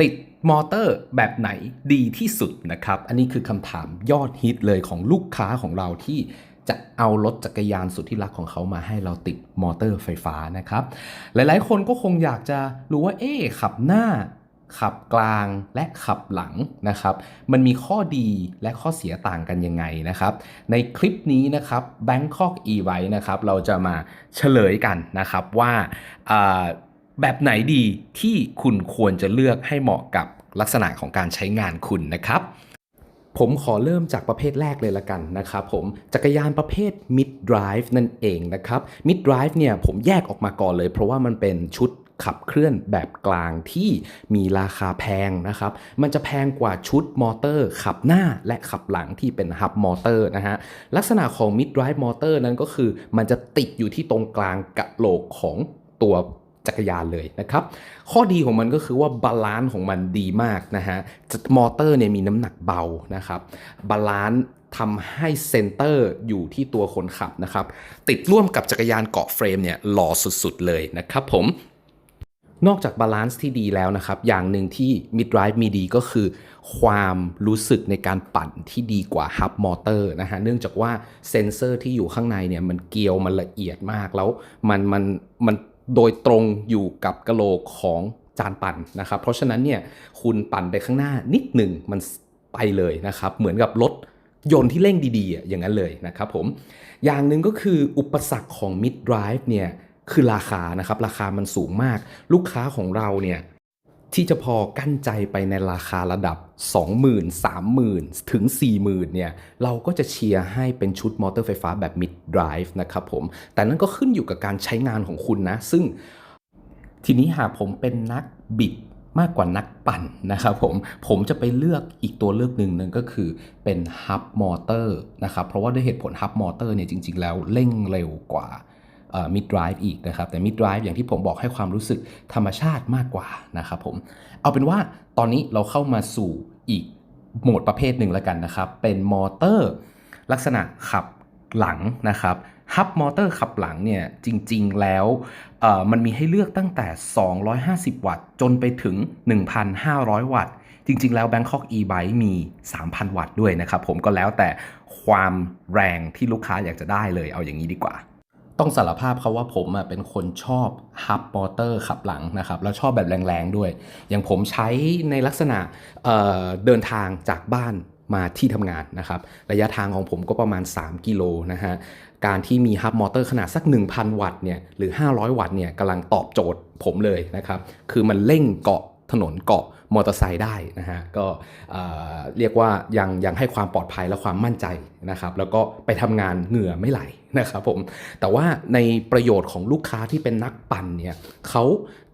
ติดมอเตอร์แบบไหนดีที่สุดนะครับ อันนี้คือคำถามยอดฮิตเลยของลูกค้าของเราที่จะเอารถจักรยานสุดที่รักของเขามาให้เราติดมอเตอร์ไฟฟ้านะครับ หลายๆ คนก็คงอยากจะรู้ว่าเอ๊ะขับหน้า ขับกลางและขับหลังนะครับ มันมีข้อดีและข้อเสียต่างกันยังไงนะครับ ในคลิปนี้นะครับ Bangkok e-bike นะครับ เราจะมาเฉลยกันนะครับว่าอ่า แบบไหนดีที่คุณควรจะเลือกให้เหมาะกับลักษณะของการใช้งานคุณนะครับ ผมขอเริ่มจากประเภทแรกเลยละกันนะครับผมจักรยานประเภท mid drive นั่นเองนะครับ mid drive เนี่ยผมแยกออกมาก่อนเลย เพราะว่ามันเป็นชุดขับเคลื่อนแบบกลางที่มีราคาแพงนะครับ มันจะแพงกว่าชุดมอเตอร์ขับหน้าและขับหลังที่เป็นฮับมอเตอร์นะฮะ ลักษณะของ mid drive motor นั้นก็คือ มันจะติดอยู่ที่ตรงกลางกะโหลกของตัว จักรยานเลยนะครับ ข้อดีของมันก็คือว่าบาลานซ์ของมันดีมากนะฮะ มอเตอร์เนี่ยมีน้ำหนักเบานะครับ บาลานซ์ทำให้เซนเตอร์อยู่ที่ตัวคนขับนะครับ ติดร่วมกับจักรยานเกาะเฟรมเนี่ยหล่อสุดๆเลยนะครับผม นอกจากบาลานซ์ที่ดีแล้วนะครับ อย่างหนึ่งที่ Mid Drive มีดีก็คือ ความรู้สึกในการปั่นที่ดีกว่า Hub Motor นะฮะ เนื่องจากว่าเซนเซอร์ที่อยู่ข้างในเนี่ยมันเกลียวมันละเอียดมากแล้วมันมันมัน โดยตรงอยู่กับกะโหลกของจานปั่นนะครับ เพราะฉะนั้นเนี่ยคุณปั่นไปข้างหน้านิดหนึ่งมันไปเลยนะครับ เหมือนกับรถยนต์ที่เร่งดีๆ อย่างนั้นเลยนะครับผม อย่างหนึ่งก็คืออุปสรรคของ Mid Drive เนี่ยคือราคานะครับ ราคามันสูงมาก ลูกค้าของเราเนี่ย ที่จะพอกั้นใจไปในราคาระดับ 20,000 30,000 ถึง 40,000 เนี่ย เราก็จะเชียร์ให้เป็นชุดมอเตอร์ไฟฟ้าแบบ mid drive นะครับผม แต่นั่นก็ขึ้นอยู่กับการใช้งานของคุณนะ ซึ่งทีนี้หากผมเป็นนักบิดมากกว่านักปั่นนะครับผม ผมจะไปเลือกอีกตัวเลือกหนึ่งนั่นก็คือเป็นฮับมอเตอร์นะครับ เพราะว่าด้วยเหตุผลฮับมอเตอร์เนี่ยจริง ๆ แล้วเร่งเร็วกว่า มิด drive อีกนะครับ แต่ mid drive อย่างที่ผมบอกให้ความรู้สึกธรรมชาติมากกว่านะครับผม เอาเป็นว่าตอนนี้เราเข้ามาสู่อีกโหมดประเภทหนึ่งแล้วกันนะครับ เป็นมอเตอร์ลักษณะขับหลังนะครับฮับมอเตอร์ขับหลังเนี่ยจริงๆแล้วมันมีให้เลือกตั้งแต่ 250 วัตต์ จนไปถึง 1,500 วัตต์ จริงๆ แล้ว Bangkok e-bike มี 3,000 วัตต์ด้วยนะครับ ผมก็แล้วแต่ความแรงที่ลูกค้าอยากจะได้เลยเอาอย่างนี้ดีกว่า ต้องสารภาพเขาว่าผมอะเป็นคนชอบฮับมอเตอร์ขับหลังนะครับ แล้วชอบแบบแรงๆด้วย อย่างผมใช้ในลักษณะเเดินทางจากบ้านมาที่ทำงานนะครับ ระยะทางของผมก็ประมาณ 3 กิโลนะฮะ การที่มีฮับมอเตอร์ขนาดสัก 1,000 วัตต์เนี่ยหรือ 500 วัตต์เนี่ยกำลังตอบโจทย์ผมเลยนะครับ คือมันเร่งเกาะ ถนนเกาะมอเตอร์ไซค์ได้นะฮะก็เอ่อเรียกว่ายังยังให้ความปลอดภัยและความมั่นใจนะครับแล้วก็ไปทำงานเหงื่อไม่ไหลนะครับผมแต่ว่าในประโยชน์ของลูกค้าที่เป็นนักปั่นเนี่ยเขา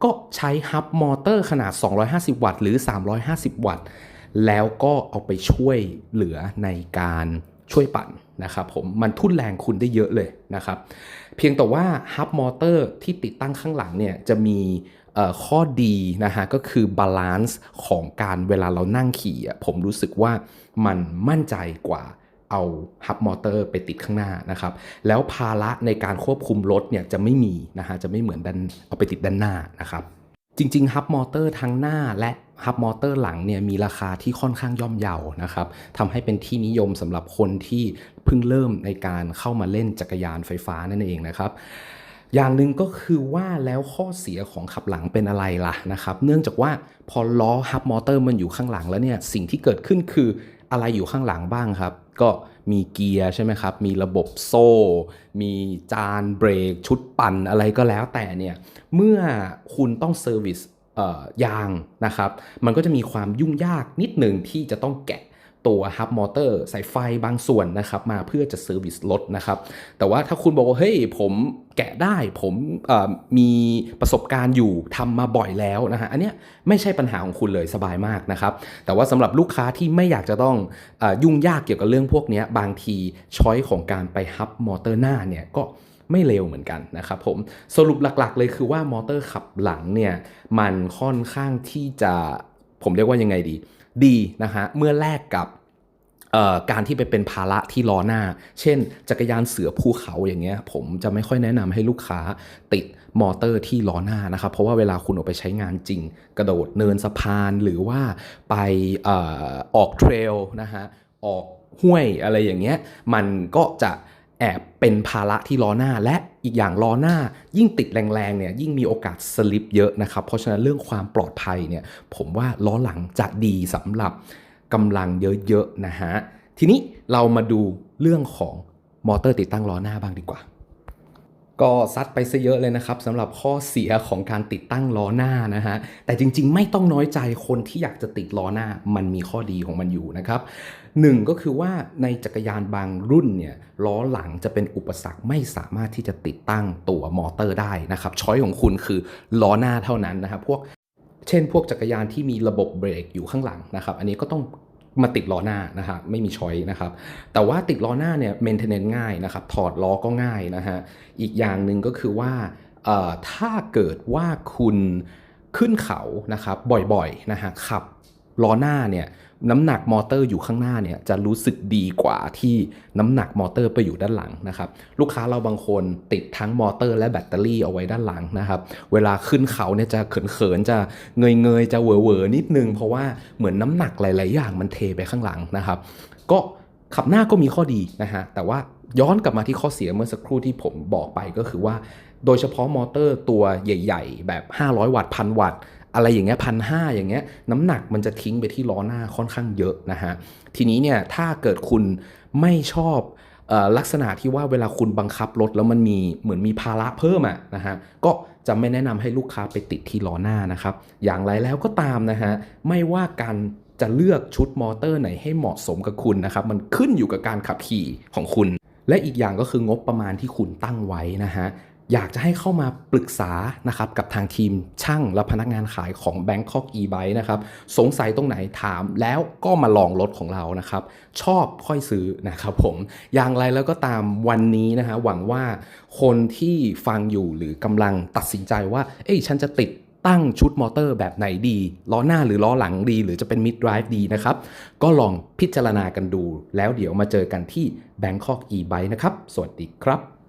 ก็ใช้ฮับมอเตอร์ขนาด 250 วัตต์หรือ 350 วัตต์ แล้วก็เอาไปช่วยเหลือในการช่วยปั่นนะครับผมมันทุ่นแรงคุณได้เยอะเลยนะครับ เพียงแต่ว่าฮับมอเตอร์ที่ติดตั้งข้างหลังเนี่ยจะมี ข้อดีนะฮะก็คือบาลานซ์ของการเวลาเรานั่งขี่ผมรู้สึกว่ามันมั่นใจกว่าเอาฮับมอเตอร์ไปติดข้างหน้านะครับ แล้วภาระในการควบคุมรถเนี่ยจะไม่มีนะฮะจะไม่เหมือนดันเอาไปติดด้านหน้านะครับ จริงๆฮับมอเตอร์ทั้งหน้าและฮับมอเตอร์หลังเนี่ยมีราคาที่ค่อนข้างย่อมเยานะครับทำให้เป็นที่นิยมสำหรับคนที่เพิ่งเริ่มในการเข้ามาเล่นจักรยานไฟฟ้านั่นเองนะครับ อย่างหนึ่งก็คือว่าแล้วข้อเสียของขับหลังเป็นอะไรล่ะนะครับ เนื่องจากว่าพอล้อฮับมอเตอร์มันอยู่ข้างหลังแล้วเนี่ยสิ่งที่เกิดขึ้นคืออะไรอยู่ข้างหลังบ้างครับ ก็มีเกียร์ใช่ไหมครับ มีระบบโซ่ มีจานเบรก ชุดปั่นอะไรก็แล้วแต่เนี่ย เมื่อคุณต้องเซอร์วิสยางนะครับ มันก็จะมีความยุ่งยากนิดหนึ่งที่จะต้องแกะ ตัวฮับมอเตอร์สายไฟบางส่วนนะครับมาเพื่อจะเซอร์วิสรถนะครับ แต่ว่าถ้าคุณบอกว่า เฮ้ย ผมแกะได้ผมมีประสบการณ์อยู่ทำมาบ่อยแล้วนะฮะอันเนี้ยไม่ใช่ปัญหาของคุณเลยสบายมากนะครับ แต่ว่าสำหรับลูกค้าที่ไม่อยากจะต้องอยุ่งยากเกี่ยวกับเรื่องพวกนี้บางทีช้อยของการไปฮับมอเตอร์หน้าเนี่ยก็ไม่เร็วเหมือนกันนะครับผมสรุปหลักๆ เลยคือว่ามอเตอร์ขับหลังเนี่ยมันค่อนข้างที่จะผมเรียกว่ายังไงดี ดีนะฮะเมื่อแลกกับการที่ไปเป็นภาระที่ล้อหน้า เช่น จักรยานเสือภูเขาอย่างเงี้ย ผมจะไม่ค่อยแนะนำให้ลูกค้าติดมอเตอร์ที่ล้อหน้านะครับ เพราะว่าเวลาคุณออกไปใช้งานจริง กระโดดเนินสะพานหรือว่าไปอออกเทรลนะฮะ ออกห้วยอะไรอย่างเงี้ย มันก็จะ แอบเป็นภาระที่ล้อหน้า และอีกอย่างล้อหน้า ยิ่งติดแรงๆเนี่ยยิ่งมีโอกาสสลิปเยอะนะครับ เพราะฉะนั้นเรื่องความปลอดภัยเนี่ยผมว่าล้อหลังจะดีสำหรับกำลังเยอะๆนะฮะทีนี้เรามาดูเรื่องของมอเตอร์ติดตั้งล้อหน้าบ้างดีกว่า ก็ซัดไปซะเยอะเลยนะครับสำหรับข้อเสียของการติดตั้งล้อหน้านะฮะแต่จริงๆ ไม่ต้องน้อยใจคนที่อยากจะติดล้อหน้ามันมีข้อดีของมันอยู่นะครับหนึ่งก็คือว่าในจักรยานบางรุ่นเนี่ยล้อหลังจะเป็นอุปสรรคไม่สามารถที่จะติดตั้งตัวมอเตอร์ได้นะครับช้อยของคุณคือล้อหน้าเท่านั้นนะครับพวกเช่นพวกจักรยานที่มีระบบเบรกอยู่ข้างหลังนะครับ อันนี้ก็ต้อง มาติดล้อหน้านะฮะไม่มีช้อยนะครับ แต่ว่าติดล้อหน้าเนี่ยเมนเทนเนนง่ายนะครับ ถอดล้อก็ง่ายนะฮะอีกอย่างหนึ่งก็คือว่าถ้าเกิดว่าคุณขึ้นเขานะครับบ่อยๆนะฮะขับ ล้อหน้าเนี่ยน้ำหนักมอเตอร์อยู่ข้างหน้าเนี่ยจะรู้สึกดีกว่าที่น้ำหนักมอเตอร์ไปอยู่ด้านหลังนะครับลูกค้าเราบางคนติดทั้งมอเตอร์และแบตเตอรี่เอาไว้ด้านหลังนะครับเวลาขึ้นเขาเนี่ยจะเขินๆจะเงยๆจะเหวอๆนิดนึง เพราะว่าเหมือนน้ำหนักหลายๆอย่างมันเทไปข้างหลังนะครับ ก็ขับหน้าก็มีข้อดีนะฮะแต่ว่าย้อนกลับมาที่ข้อเสียเมื่อสักครู่ที่ผมบอกไปก็คือว่า โดยเฉพาะมอเตอร์ตัวใหญ่ ๆ แบบ 500 วัตต์พันวัตต์ อะไรอย่างเงี้ยพันห้าอย่างเงี้ยน้ำหนักมันจะทิ้งไปที่ล้อหน้าค่อนข้างเยอะนะฮะทีนี้เนี่ยถ้าเกิดคุณไม่ชอบออลักษณะที่ว่าเวลาคุณบังคับรถแล้วมันมีเหมือนมีภาระเพิ่มอะนะฮะก็จะไม่แนะนำให้ลูกค้าไปติดที่ล้อหน้านะครับ อย่างไรแล้วก็ตามนะฮะไม่ว่าการจะเลือกชุดมอเตอร์ไหนให้เหมาะสมกับคุณนะครับ มันขึ้นอยู่กับการขับขี่ของคุณ และอีกอย่างก็คืองบประมาณที่คุณตั้งไว้นะฮะ อยากจะให้เข้ามาปรึกษานะครับกับทางทีมช่างและพนักงานขายของ Bangkok e-bike นะครับสงสัยตรงไหนถามแล้วก็มาลองรถของเรานะครับชอบค่อยซื้อนะครับผมอย่างไรแล้วก็ตามวันนี้นะฮะหวังว่าคนที่ฟังอยู่หรือกำลังตัดสินใจว่า เอ้ยฉันจะติดตั้งชุดมอเตอร์แบบไหนดี ล้อหน้าหรือล้อหลังดี หรือจะเป็น mid drive ดีนะครับ ก็ลองพิจารณากันดู แล้วเดี๋ยวมาเจอกันที่ Bangkok e-bike นะครับ สวัสดีครับ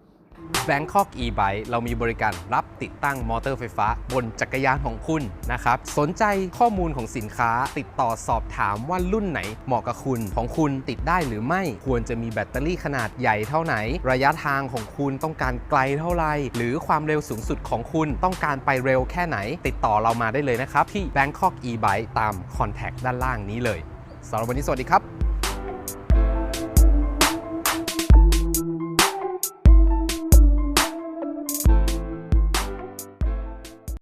Bangkok e-bike เรามีบริการรับติดตั้งมอเตอร์ไฟฟ้า บนจักรยานของคุณนะครับ สนใจข้อมูลของสินค้า ติดต่อสอบถามว่ารุ่นไหนเหมาะกับคุณของคุณติดได้หรือไม่ควรจะมีแบตเตอรี่ขนาดใหญ่เท่าไหน ระยะทางของคุณต้องการไกลเท่าไหร่หรือความเร็วสูงสุดของคุณต้องการไปเร็วแค่ไหน ติดต่อเรามาได้เลยนะครับที่ Bangkok e-bike ตามคอนแทคด้านล่างนี้เลยสำหรับวันนี้สวัสดีครับ